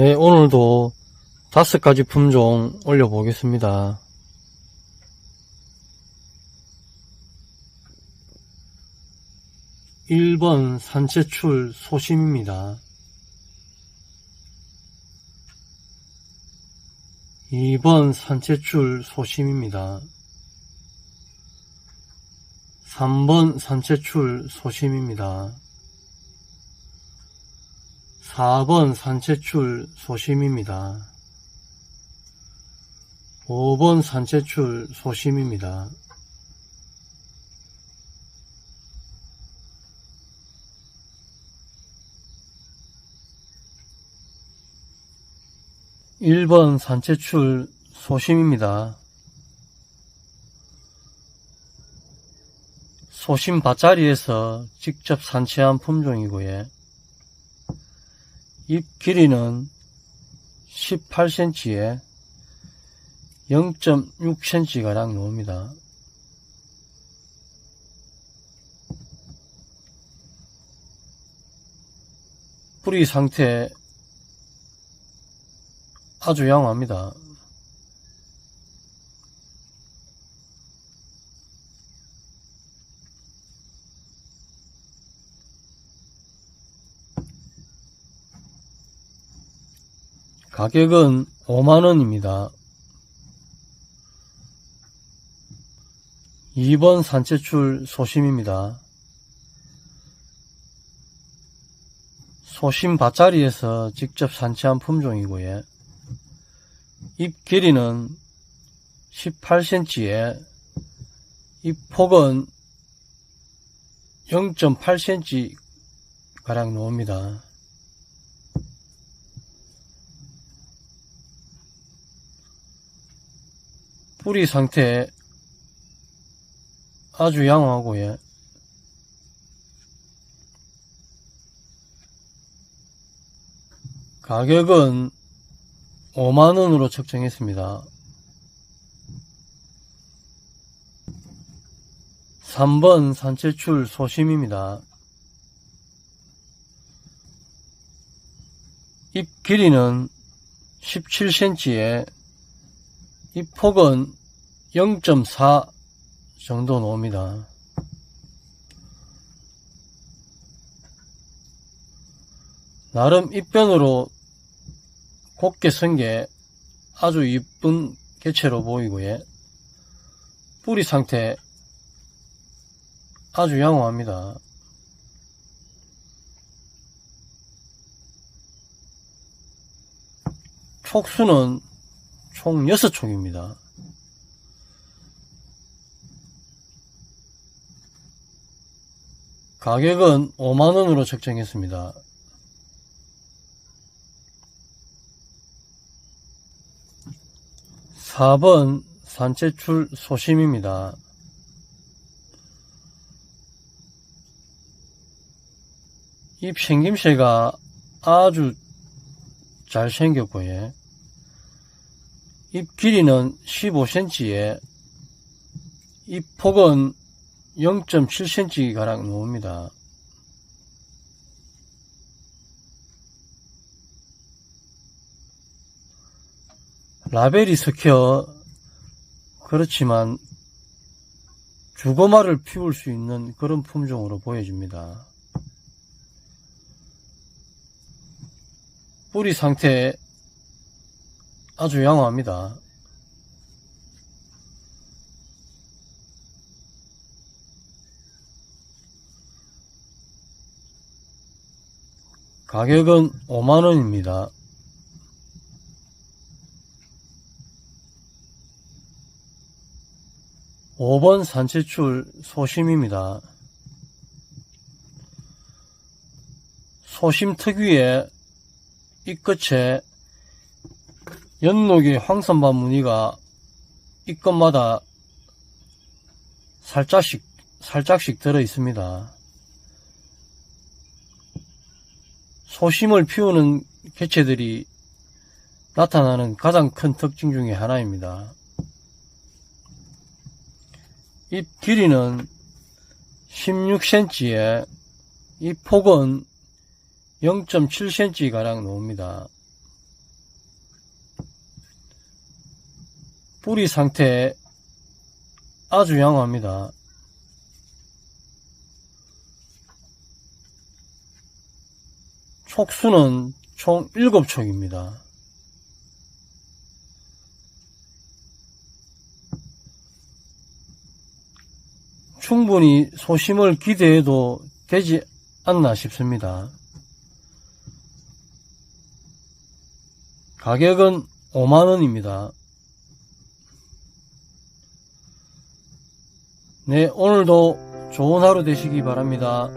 네, 오늘도 다섯 가지 품종 올려보겠습니다. 1번 산채출 소심입니다. 2번 산채출 소심입니다. 3번 산채출 소심입니다. 4번 산채출 소심입니다. 5번 산채출 소심입니다. 1번 산채출 소심입니다. 소심 밭자리에서 직접 산채한 품종이고요. 잎 길이는 18cm에 0.6cm가량 나옵니다. 뿌리 상태 아주 양호합니다. 가격은 5만원입니다. 2번 산채출 소심입니다. 소심 밭자리에서 직접 산채한 품종이고요. 잎 길이는 18cm에 잎 폭은 0.8cm 가량 나옵니다. 뿌리 상태 아주 양호하고요. 가격은 5만원으로 책정했습니다. 3번 산채출 소심입니다. 잎 길이는 17cm에 잎 폭은 0.4 정도 나옵니다. 나름 잎변으로 곱게 선게 아주 이쁜 개체로 보이고요. 뿌리 상태 아주 양호합니다. 촉수는 총 6촉입니다. 가격은 5만원으로 책정했습니다. 4번 산채출 소심입니다. 잎 생김새가 아주 잘 생겼고요. 잎 길이는 15cm에 잎 폭은 0.7cm 가량 나옵니다. 라벨이 섞여 그렇지만 주고마를 피울 수 있는 그런 품종으로 보여집니다. 뿌리 상태 아주 양호합니다. 가격은 5만원입니다. 5번 산채출 소심입니다. 소심 특유의 이 끝에 연록의 황선반 무늬가 이 끝마다 살짝씩 살짝씩 들어 있습니다. 소심을 피우는 개체들이 나타나는 가장 큰 특징 중의 하나입니다. 잎 길이는 16cm에 잎 폭은 0.7cm 가량 나옵니다. 뿌리 상태 아주 양호합니다. 촉수는 총 7촉입니다. 충분히 소심을 기대해도 되지 않나 싶습니다. 가격은 5만원입니다. 네, 오늘도 좋은 하루 되시기 바랍니다.